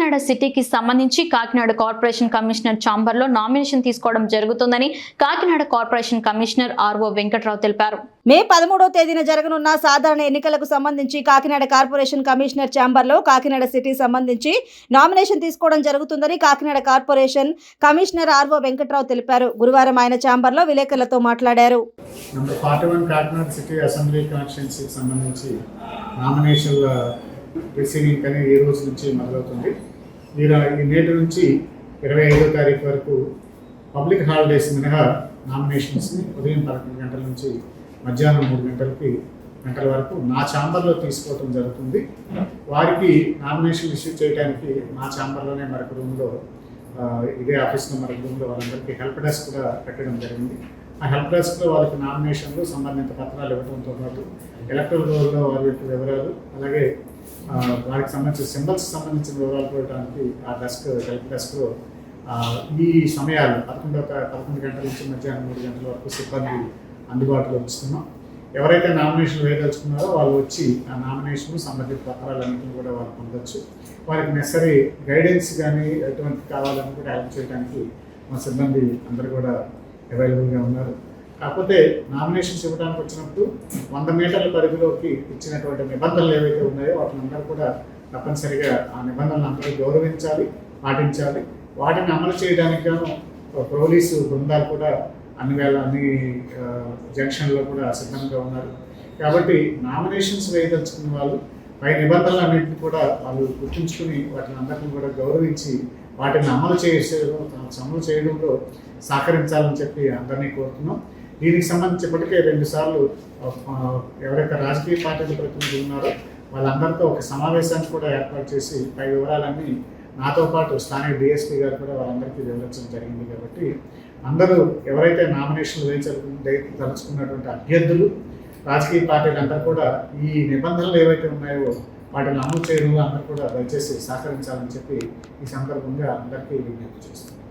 కాకినాడ సిటీకి సంబంధించి Kakinada corporation commissioner ఛాంబర్లో నామినేషన్ తీసుకోవడం జరుగుతుందని Kakinada corporation commissioner RO Venkatrao తెలిపారు. మే పదమూడవ తేదీన జరగనున్న సాధారణ ఎన్నికలకు సంబంధించి కాకినాడ కార్పొరేషన్ కమిషనర్ ఛాంబర్లో కాకినాడ సిటీ సంబంధించి నామినేషన్ తీసుకోవడం జరుగుతుందని Kakinada corporation commissioner RO Venkatrao తెలిపారు. గురువారం ఆయన ఛాంబర్లో విలేకరులతో మాట్లాడారు. Number forty one Kakinada city assembly కాన్స్టిట్యున్సీకి సంబంధించి నామినేషన్ల రిసీవింగ్ అని ఈ రోజు నుంచి మొదలవుతుంది. మీరు ఈ నేటి నుంచి ఇరవై ఐదో తారీఖు వరకు పబ్లిక్ హాలిడేస్ మినహా నామినేషన్స్ని ఉదయం పదకొండు గంటల నుంచి మధ్యాహ్నం మూడు గంటలకి గంటల వరకు నా ఛాంబర్లో తీసుకోవటం జరుగుతుంది. వారికి నామినేషన్ ఇష్యూ చేయడానికి మా ఛాంబర్లోనే మరొక రూమ్లో ఇదే ఆఫీస్లో మరొక రూమ్లో వాళ్ళందరికీ హెల్ప్ డెస్క్ కూడా పెట్టడం జరిగింది. ఆ హెల్ప్ డెస్క్లో వాళ్ళకి నామినేషన్లు సంబంధిత పత్రాలు ఇవ్వడంతో పాటు ఎలక్ట్రల్ రోల్లో వారి యొక్క వివరాలు అలాగే వారికి సంబంధించిన సింబల్స్ సంబంధించిన వివరాలు పెట్టడానికి ఆ డెస్క్ హెల్ప్ డెస్క్లో ఈ సమయాలు పదకొండు పదకొండు గంటల నుంచి మధ్యాహ్నం మూడు గంటల వరకు సిబ్బంది అందుబాటులో ఉంచుతున్నాం. ఎవరైతే నామినేషన్ వేయదలుచుకున్నారో వాళ్ళు వచ్చి ఆ నామినేషన్ సంబంధిత పత్రాలన్నింటినీ కూడా వాళ్ళు పొందొచ్చు. వారికి నెసరీ గైడెన్స్ కానీ ఎటువంటి కావాలని కూడా హెల్ప్ చేయడానికి మా సిబ్బంది అందరూ కూడా అవైలబుల్గా ఉన్నారు. కాకపోతే నామినేషన్స్ ఇవ్వడానికి వచ్చినప్పుడు వంద మీటర్ల పరిధిలోకి ఇచ్చినటువంటి నిబంధనలు ఏవైతే ఉన్నాయో వాటిని అందరూ కూడా తప్పనిసరిగా ఆ నిబంధనలు అందరూ గౌరవించాలి పాటించాలి. వాటిని అమలు చేయడానికి గాను పోలీసు బృందాలు కూడా అన్ని వేళ అన్ని జంక్షన్లో కూడా సిద్ధంగా ఉన్నారు. కాబట్టి నామినేషన్స్ వేయదలుచుకున్న వాళ్ళు పై నిబంధనలు అన్నింటినీ కూడా వాళ్ళు గుర్తుంచుకుని వాటిని అందరినీ కూడా గౌరవించి వాటిని అమలు చేసే అమలు చేయడంలో సహకరించాలని చెప్పి అందరినీ కోరుతున్నాం. దీనికి సంబంధించి ఇప్పటికే రెండు సార్లు ఎవరైతే రాజకీయ పార్టీల ప్రతినిధులు ఉన్నారో వాళ్ళందరితో ఒక సమావేశాన్ని కూడా ఏర్పాటు చేసి పై వివరాలన్నీ నాతో పాటు స్థానిక డిఎస్పీ గారు కూడా వాళ్ళందరికీ వివరించడం జరిగింది కాబట్టి అందరూ ఎవరైతే నామినేషన్లు వేయించలు తలుచుకున్నటువంటి అభ్యర్థులు రాజకీయ పార్టీలు అందరూ కూడా ఈ నిబంధనలు ఏవైతే ఉన్నాయో వాటిని అమలు చేయడంలో అందరూ కూడా దయచేసి సహకరించాలని చెప్పి ఈ సందర్భంగా అందరికీ విజ్ఞప్తి చేస్తున్నాను.